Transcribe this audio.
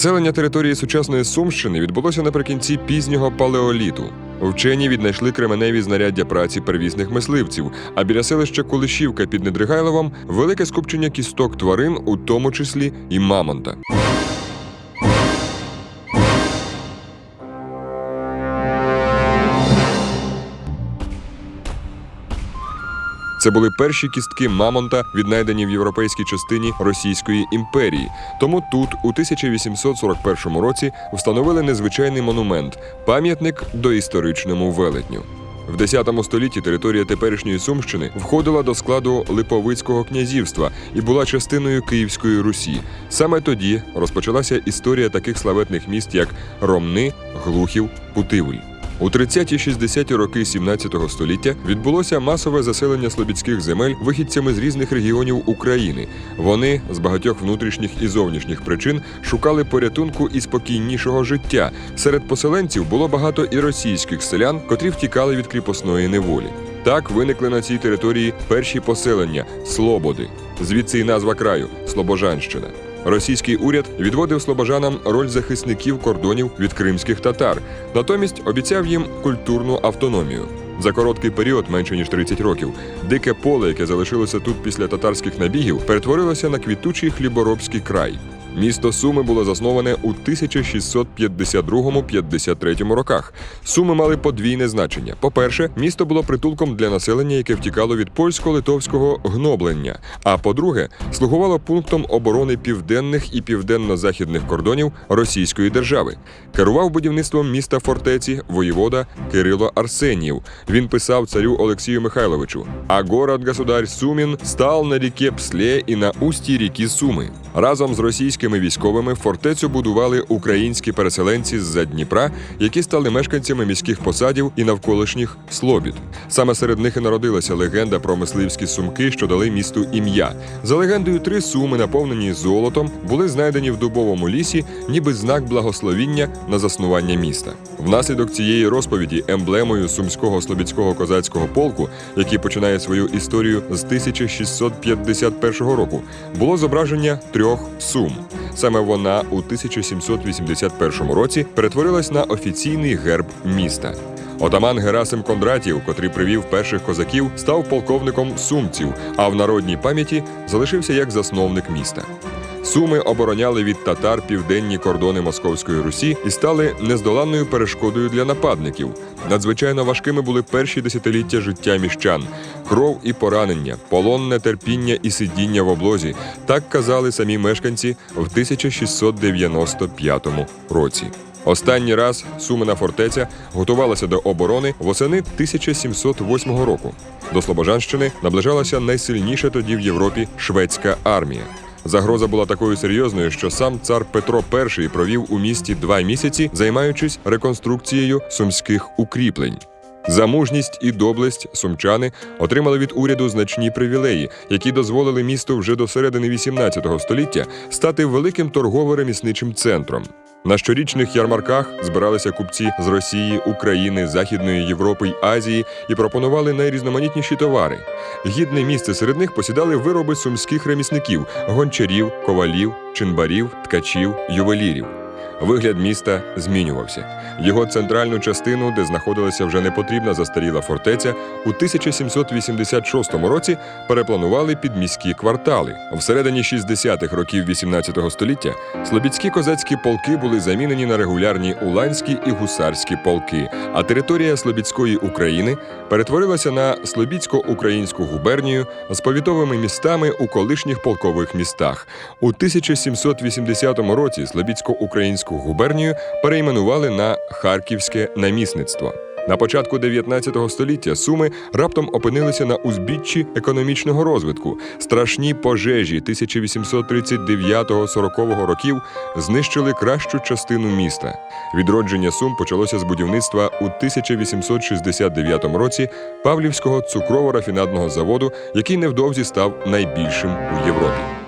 Заселення території сучасної Сумщини відбулося наприкінці пізнього палеоліту. Вчені віднайшли кременеві знаряддя праці первісних мисливців, а біля селища Кулишівка під Недригайловом велике скупчення кісток тварин, у тому числі і мамонта. Це були перші кістки мамонта, віднайдені в європейській частині Російської імперії. Тому тут, у 1841 році, встановили незвичайний монумент пам'ятник доісторичному велетню. В 10 столітті територія теперішньої Сумщини входила до складу Липовицького князівства і була частиною Київської Русі. Саме тоді розпочалася історія таких славетних міст, як Ромни, Глухів, Путивль. У 30-60-ті роки 17 століття відбулося масове заселення слобідських земель вихідцями з різних регіонів України. Вони з багатьох внутрішніх і зовнішніх причин шукали порятунку і спокійнішого життя. Серед поселенців було багато і російських селян, котрі втікали від кріпосної неволі. Так виникли на цій території перші поселення Слободи. Звідси й назва краю Слобожанщина. Російський уряд відводив слобожанам роль захисників кордонів від кримських татар, натомість обіцяв їм культурну автономію. За короткий період, менше ніж 30 років, дике поле, яке залишилося тут після татарських набігів, перетворилося на квітучий хліборобський край. Місто Суми було засноване у 1652-53 роках. Суми мали подвійне значення. По-перше, місто було притулком для населення, яке втікало від польсько-литовського гноблення. А по-друге, слугувало пунктом оборони південних і південно-західних кордонів Російської держави. Керував будівництвом міста фортеці воєвода Кирило Арсенів. Він писав царю Олексію Михайловичу: А город государь Сумін став на ріке Псле і на усті ріки Суми. Разом з російськими військовими фортецю будували українські переселенці з-за Дніпра, які стали мешканцями міських посадів і навколишніх слобід. Саме серед них і народилася легенда про мисливські сумки, що дали місту ім'я. За легендою, три суми, наповнені золотом, були знайдені в дубовому лісі, ніби знак благословіння на заснування міста. Внаслідок цієї розповіді емблемою сумського слобідського козацького полку, який починає свою історію з 1651 року, було зображення трьох сум. Саме вона у 1781 році перетворилась на офіційний герб міста. Отаман Герасим Кондратів, котрий привів перших козаків, став полковником сумців, а в народній пам'яті залишився як засновник міста. Суми обороняли від татар південні кордони Московської Русі і стали нездоланною перешкодою для нападників. Надзвичайно важкими були перші десятиліття життя міщан, кров і поранення, полонне терпіння і сидіння в облозі. Так казали самі мешканці в 1695 році. Останній раз Сумина фортеця готувалася до оборони восени 1708 року. До Слобожанщини наближалася найсильніша тоді в Європі шведська армія. Загроза була такою серйозною, що сам цар Петро І провів у місті два місяці, займаючись реконструкцією сумських укріплень. За мужність і доблесть сумчани отримали від уряду значні привілеї, які дозволили місту вже до середини XVIII століття стати великим торгово-ремісничим центром. На щорічних ярмарках збиралися купці з Росії, України, Західної Європи й Азії і пропонували найрізноманітніші товари. Гідне місце серед них посідали вироби сумських ремісників, гончарів, ковалів, чинбарів, ткачів, ювелірів. Вигляд міста змінювався. Його центральну частину, де знаходилася вже непотрібна застаріла фортеця, у 1786 році перепланували під міські квартали. Всередині 60-х років 18 століття слобідські козацькі полки були замінені на регулярні уланські і гусарські полки, а територія Слобідської України перетворилася на Слобідсько-українську губернію з повітовими містами у колишніх полкових містах. У 1780 році Слобідсько-українську губернію перейменували на Харківське намісництво. На початку 19 століття Суми раптом опинилися на узбіччі економічного розвитку. Страшні пожежі 1839-40 років знищили кращу частину міста. Відродження Сум почалося з будівництва у 1869 році Павлівського цукрово-рафінадного заводу, який невдовзі став найбільшим у Європі.